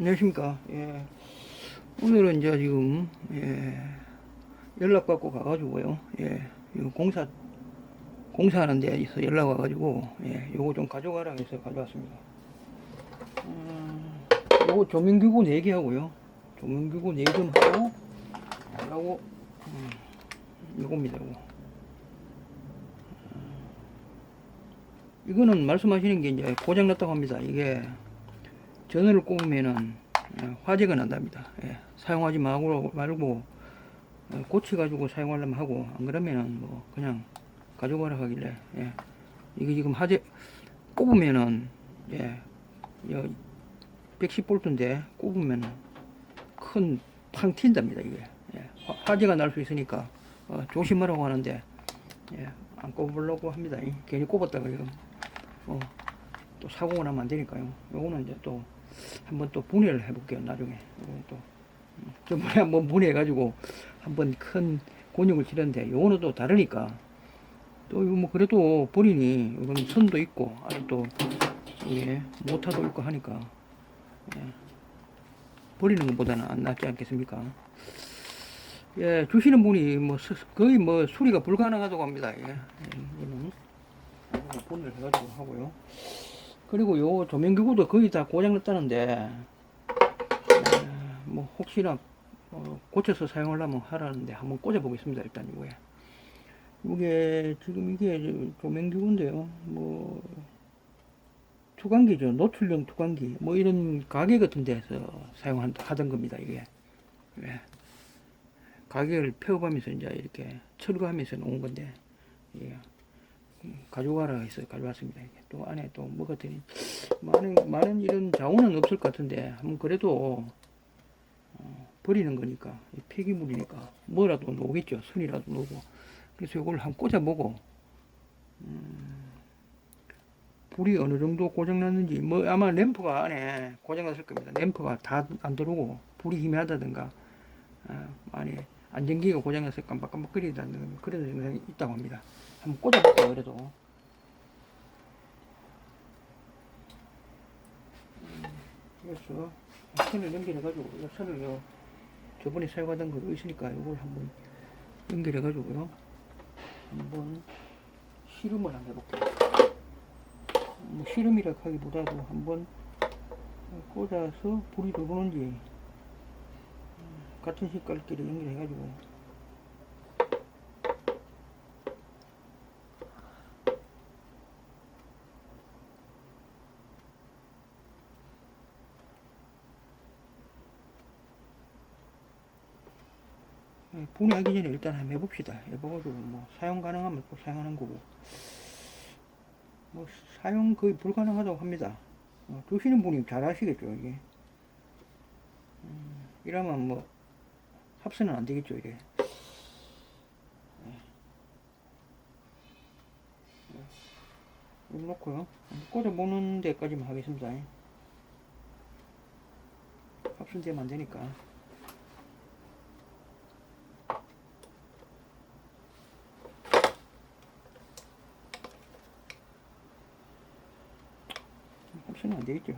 안녕하십니까. 예. 오늘은 이제 지금, 예, 연락받고 가가지고요. 예, 공사, 공사하는 데에서 연락 와가지고, 예, 요거 좀 가져가라 해서 가져왔습니다. 음, 요거 조명기구 4개 하고요. 조명기구 4점 하고, 하고, 음, 요겁니다, 요거. 음, 이거는 말씀하시는 게 이제 고장났다고 합니다. 이게 전원을 꼽으면은 예, 화재가 난답니다. 예, 사용하지 말고, 말고 어, 고쳐가지고 사용하려면 하고 안 그러면은 뭐 그냥 가져가라 하길래 예, 이게 지금 화재 꼽으면은 예, 110볼트인데 꼽으면은 큰팡 튄답니다 이게 예, 화- 화재가 날 수 있으니까 어, 조심하라고 하는데 예, 안 꼽으려고 합니다. 이, 괜히 꼽았다가 지금 어, 또 사고가 나면 안 되니까요. 요거는 이제 또 한번 또 분해를 해볼게요. 나중에. 요거는 또 음, 저번에 한번 분해해가지고 한번 큰 곤욕을 치렀는데 요거는 또 다르니까 또 뭐 그래도 본인이 이건 선도 있고 아니 또 이게 모타도 있고 하니까 예. 버리는 것보다는 안 낫지 않겠습니까? 예, 주시는 분이 뭐 스- 거의 뭐 수리가 불가능하다고 합니다. 예, 예, 이거는 이거 분해를 해가지고 하고요. 그리고 요 조명기구도 거의 다 고장났다는데 에, 뭐 혹시나 어, 고쳐서 사용하려면 하라는데 한번 꽂아 보겠습니다 일단 이거에. 이게 지금 이게 조명기구인데요. 뭐 투광기죠. 노출형 투광기. 뭐 이런 가게 같은 데서 사용하던 겁니다 이게. 예. 가게를 펴가면서 이제 이렇게 철거하면서 놓은 건데 예. 가져가라 해서 가져왔습니다. 또 안에 또 뭐가 더니 많은 많은 이런 자원은 없을 것 같은데 한번 그래도 어, 버리는 거니까 이 폐기물이니까 뭐라도 녹겠죠. 선이라도 녹고 그래서 이걸 한번 꽂아보고 음, 불이 어느 정도 고장났는지 뭐 아마 램프가 안에 고장났을 겁니다. 램프가 다 안 들어오고 불이 희미하다든가 아, 안에 안전기가 고장나서 깜빡깜빡거리다든가 그런 증상이 있다고 합니다. 한번 꽂아볼게요, 그래도. 음, 그래서 선을 연결해가지고, 이 선을 요, 저번에 사용하던 거 있으니까 이걸 한번 연결해가지고요. 한번 실험을 한번 해볼게요. 뭐 실험이라 하기보다도 한번 꽂아서 불이 들어오는지 음, 같은 색깔끼리 연결해가지고 분해하기 전에 일단 한번 해봅시다. 해봐가지고 뭐 사용 가능하면 또 사용하는 거고 뭐 사용 거의 불가능하다고 합니다. 어, 두시는 분이 잘 아시겠죠 이게. 음, 이러면 뭐 합선은 안 되겠죠 이게. 예. 이거 놓고요. 꽂아 보는 데까지만 하겠습니다. 합선되면 안 되니까. 합선은 안 되겠죠.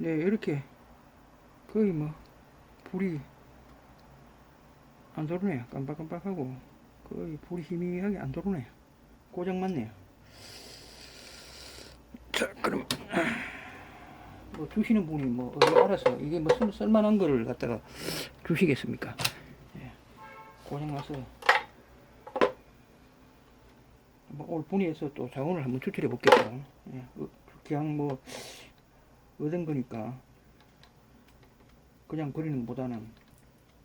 네, 이렇게 거의 뭐 불이 안 들어오네요. 깜빡깜빡하고 거의 불이 희미하게 안 들어오네요. 고장 맞네요. 자, 그럼 뭐 주시는 분이 뭐 알아서 이게 뭐 쓸, 쓸만한 거를 갖다가 주시겠습니까? 예. 고장 나서 뭐올 분이해서 또 자원을 한번 추출해 볼게요. 예. 어, 그냥 뭐 얻은 거니까 그냥 버리는 것보다는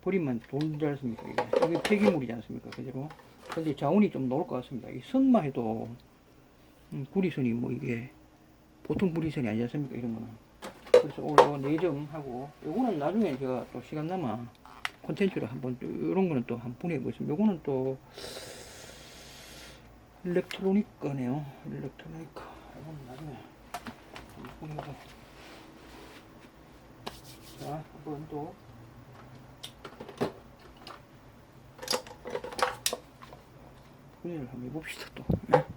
버리면 돈 들지 않습니까? 이게, 이게 폐기물이지 않습니까? 그대로. 근데 자원이 좀 나올 것 같습니다. 이 선만 해도 음, 구리선이 뭐 이게 보통 구리선이 아니지 않습니까? 이런 거는. 그래서 오늘 뭐 요 네점 하고 요거는 나중에 제가 또 시간 남아 콘텐츠로 한번 이런 거는 또 한번 보내보겠습니다. 요거는 또 일렉트로닉 거네요. 일렉트로닉 이건 나중에 한번 보내보 자, 한번 또 분해를 한번 해봅시다 또. 네.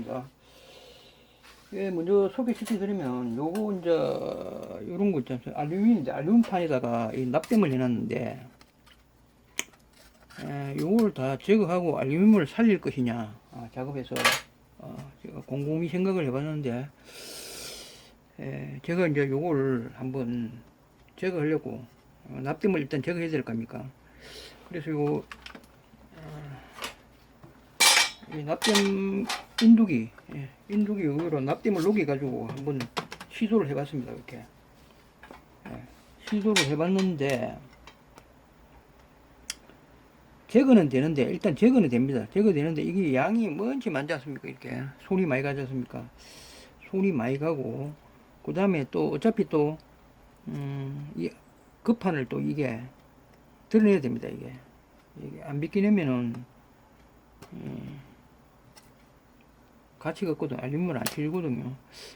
하겠습니다. 예, 먼저 소개시켜드리면, 요거, 이제, 요런 거 있잖아요. 알루미늄인데, 알루미늄판에다가 이 납땜을 해놨는데, 예, 요걸 다 제거하고 알루미늄을 살릴 것이냐, 아, 작업해서, 어, 제가 곰곰이 생각을 해봤는데, 예, 제가 이제 요걸 한번 제거하려고, 어, 납땜을 일단 제거해야 될 겁니까? 그래서 요, 이 납땜 인두기, 예, 인두기 의외로 납땜을 녹여 가지고 한번 시도를 해 봤습니다. 이렇게 예, 시도를 해 봤는데 제거는 되는데 일단 제거는 됩니다. 제거되는데 이게 양이 뭔지 많지 않습니까? 이렇게 손이 많이 가지 않습니까? 손이 많이 가고 그 다음에 또 어차피 또 음, 이 급판을 또 이게 드러내야 됩니다. 이게, 이게 안 비키려면은 음, 가치가 없거든. 알루미늄을 안 칠거든요.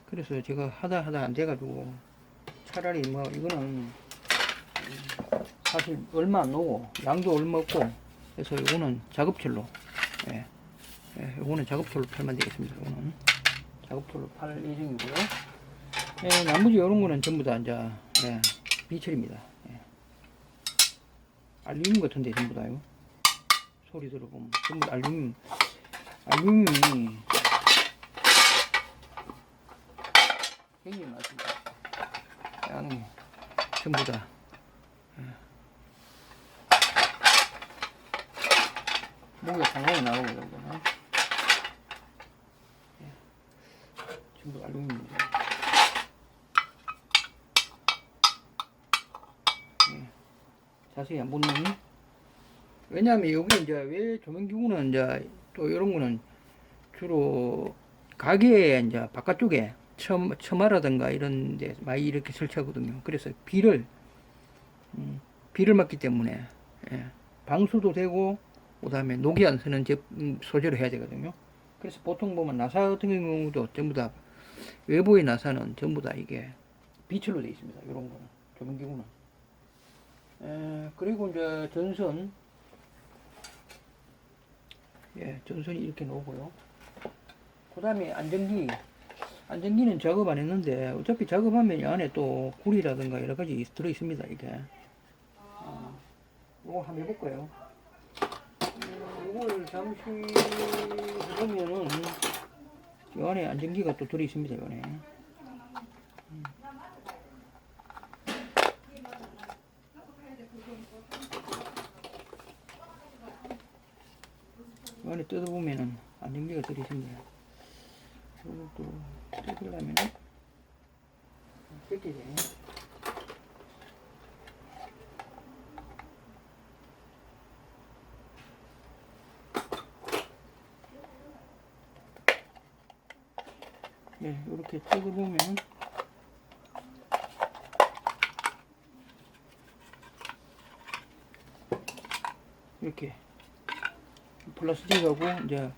그래서 제가 하다 하다 안 돼가지고 차라리 뭐 이거는 음, 사실 얼마 안 나오고 양도 얼마 없고 그래서 이거는 작업철로 예, 예, 이거는 작업철로 팔면 되겠습니다. 이거는 작업철로 팔 예정이고요. 예, 나머지 이런 거는 전부 다 이제 예, 비철입니다. 예. 알루미늄 같은데 전부 다요. 소리 들어보면 전부 다 알루미늄 알루미늄이 굉장히 많습니다. 양이 전부 다. 예. 목에 상당히 나오고 여기는 예. 전부 다 알루미늄입니다. 예. 자세히 안 보는 왜냐하면 여기 이제 왜 조명기구는 이제 또 이런 거는 주로 가게에 이제 바깥쪽에 처, 처마라든가 이런 데 많이 이렇게 설치하거든요. 그래서 비를, 음, 비를 맞기 때문에, 예, 방수도 되고, 그 다음에 녹이 안 제, 음, 소재로 해야 되거든요. 그래서 보통 보면 나사 같은 경우도 전부 다, 외부의 나사는 전부 다 이게 비철로 되어 있습니다. 이런 거는, 조명기구는. 에, 그리고 이제 전선, 예, 전선이 이렇게 나오고요. 그 다음에 안전기, 안전기는 작업 안 했는데 어차피 작업하면 이 안에 또 구리라든가 여러 가지 들어 있습니다 이게. 어, 이거 한번 해볼까요? 음, 이걸 잠시 해보면은 이 안에 안전기가 또 들어 있습니다 이 안에. 음. 이 안에 뜯어보면은 안전기가 들어 있습니다 이것도 뜯으려면 뜯게 되네. 네, 이렇게 뜯어보면 이렇게 플라스틱하고 이제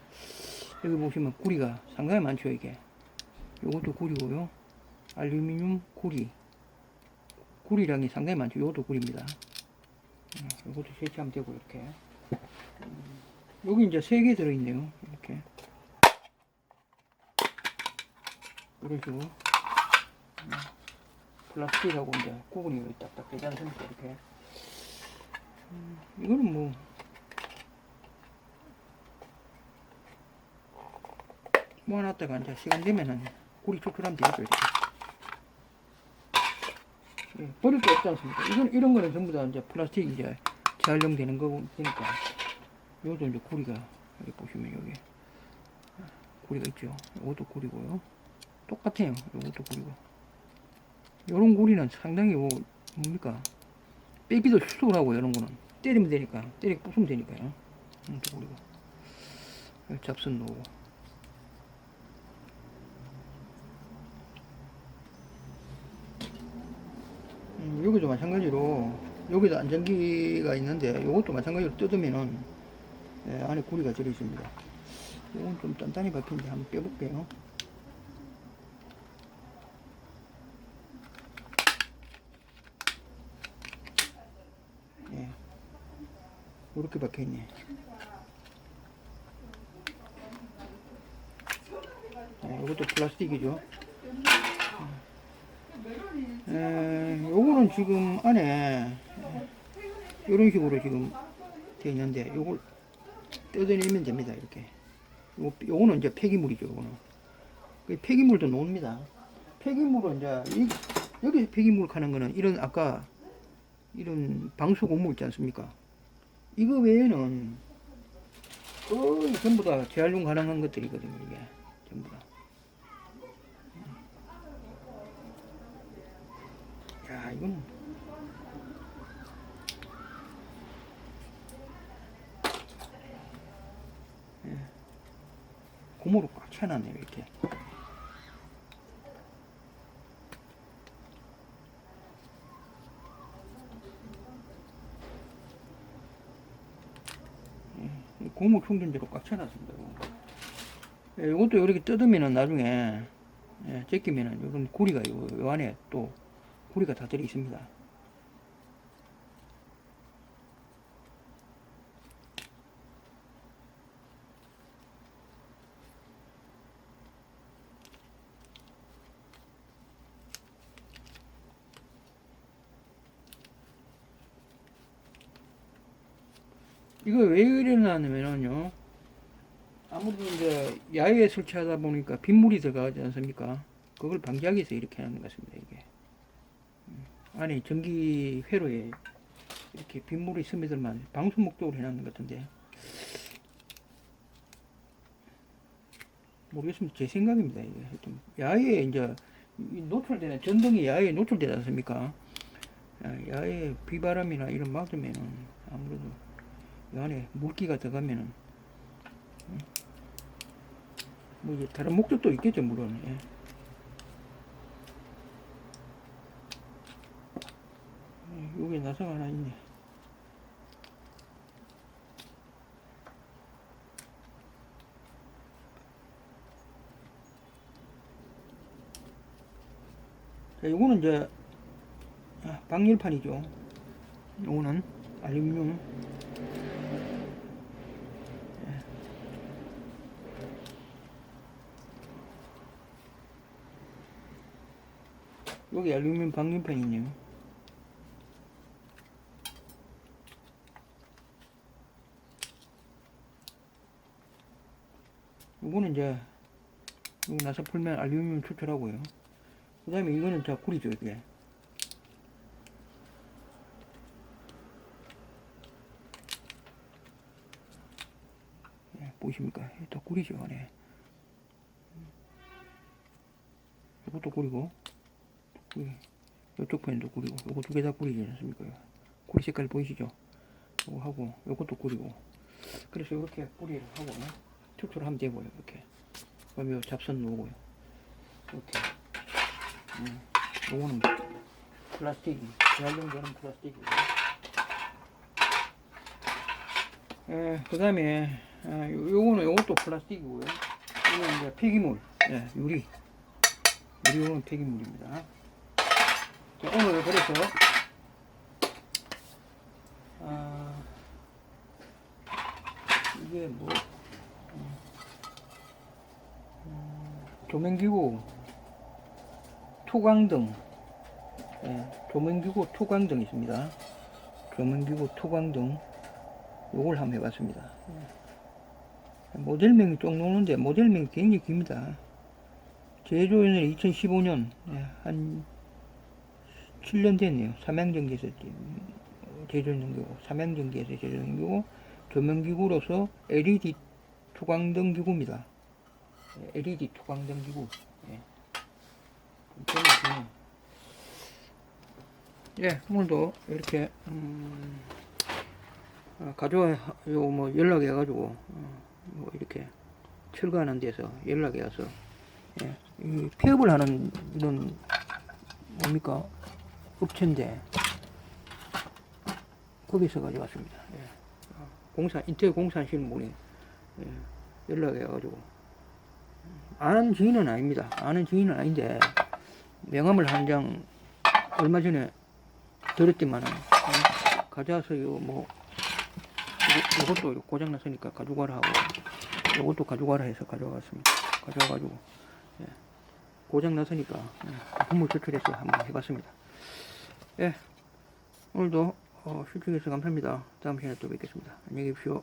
여기 보시면 구리가 상당히 많죠 이게. 요것도 구리고요. 알루미늄 구리. 구리량이 상당히 많죠. 요것도 구리입니다. 음, 요것도 세치하면 되고 이렇게. 음, 여기 이제 세 개 들어있네요 이렇게. 식으로 음, 플라스틱하고 이제 구분이 딱딱 되지 않습니까 이렇게. 음, 이거는 뭐 모아놨다가 이제 시간 되면은 구리 추출하면 되겠죠. 이렇게. 예, 버릴 게 없지 않습니까? 이건, 이런 거는 전부 다 이제 플라스틱 이제 재활용되는 거고, 그러니까. 요것도 이제 구리가, 여기 보시면 여기. 구리가 있죠. 요것도 구리고요. 똑같아요. 요것도 구리고. 요런 구리는 상당히 뭐, 뭡니까? 빼기도 수월하고, 이런 거는. 때리면 되니까. 때리고 부수면 되니까요. 음, 또 구리고. 잡선 놓고. 음, 여기도 마찬가지로 여기도 안전기가 있는데 이것도 마찬가지로 뜯으면은 예, 안에 구리가 들어 있습니다. 이건 좀 단단히 박힌데 한번 빼볼게요. 예, 이렇게 박혀 있네. 예, 이것도 플라스틱이죠. 에, 요거는 지금 안에 이런 식으로 지금 되어 있는데 요걸 뜯어내면 됩니다. 이렇게. 요, 요거는 이제 폐기물이죠. 요거는. 그 폐기물도 놓습니다. 폐기물은 이제 이, 여기 폐기물 하는 거는 이런 아까 이런 방수 고무 있지 않습니까? 이거 외에는 거의 전부 다 재활용 가능한 것들이거든요. 이게 전부 다. 야 이건 예. 고무로 꽉 채놨네요 이렇게. 이 고무 충전재로 꽉 채놨습니다. 예, 이것도 이렇게 뜯으면은 나중에 예, 제끼면은 이런 구리가 요, 요 안에 또 구리가 다 들어 있습니다. 이거 왜 이러냐면요. 아무래도 이제 야외에 설치하다 보니까 빗물이 들어가지 않습니까? 그걸 방지하기 위해서 이렇게 하는 것 같습니다, 이게. 음, 안에 전기 회로에 이렇게 빗물이 스며들만 방수 목적으로 해놨는 것 같은데. 모르겠습니다. 제 생각입니다, 야외에 이제 이 노출되는 전등이 야외에 노출되지 않습니까? 야- 야외 비바람이나 이런 맞으면은 아무래도 이 안에 물기가 들어가면은 음, 뭐 이제 다른 목적도 있겠죠 물론 예. 여기 나사가 하나 있네. 자 요거는 이제 아, 방열판이죠. 요거는 알루미늄. 여기 알루미늄 방열판 있네요. 요거는 이제 여기 나사 풀면 알루미늄 추출하고요. 그 다음에 이거는 자 구리죠 이게. 예, 보이십니까? 다 구리죠 안에. 이것도 구리고. 구리. 이쪽 편도 구리고 요거 두 개 다 구리지 않습니까? 구리 색깔 보이시죠? 요거 하고 요것도 구리고 그래서 이렇게 뿌리를 하고 툭툭하면 되고요. 이렇게. 그다음에 요 잡선 놓고요. 이렇게. 음, 요거는 플라스틱이 재활용되는 플라스틱이고 예, 그 다음에 아, 요- 요거는 요것도 플라스틱이고요. 이거는 이제 폐기물. 예, 유리. 유리용은 폐기물입니다. 자, 오늘 그래서 아 이게 뭐 음, 음, 조명기구 토광등 예, 조명기구 토광등 있습니다 조명기구 토광등 요걸 한번 해봤습니다 예. 모델명이 쭉 나오는데 모델명이 굉장히 깁니다 제조에는 2015년 예, 한 7년 됐네요. 삼양전기에서 제조했는 거고, 삼양전기에서 제조했는 거고, 조명기구로서 LED 투광등 기구입니다. 예, LED 투광 등 기구. 예. 예, 오늘도 이렇게, 음, 아, 가져와, 요 뭐 연락해 가지고, 어, 뭐 이렇게 철거하는 데서 연락이 와서, 예, 이 폐업을 하는 이런, 뭡니까? 업체인데 거기서 가져왔습니다. 예. 어, 공사 인테리어 공사하시는 분이 예, 연락해 가지고 아는 지인은 아닙니다. 아는 지인은 아닌데 명함을 한 장 얼마 전에 들었지만은 예, 가져와서요 뭐 이것도 고장 났으니까 가져가라 하고 이것도 가져가라 해서 가져갔습니다. 가져와가지고 예. 고장 났으니까 예. 부모 조철해서 한번 해봤습니다. 예. 오늘도 어, 시청해주셔서 감사합니다. 다음 시간에 또 뵙겠습니다. 안녕히 계십시오.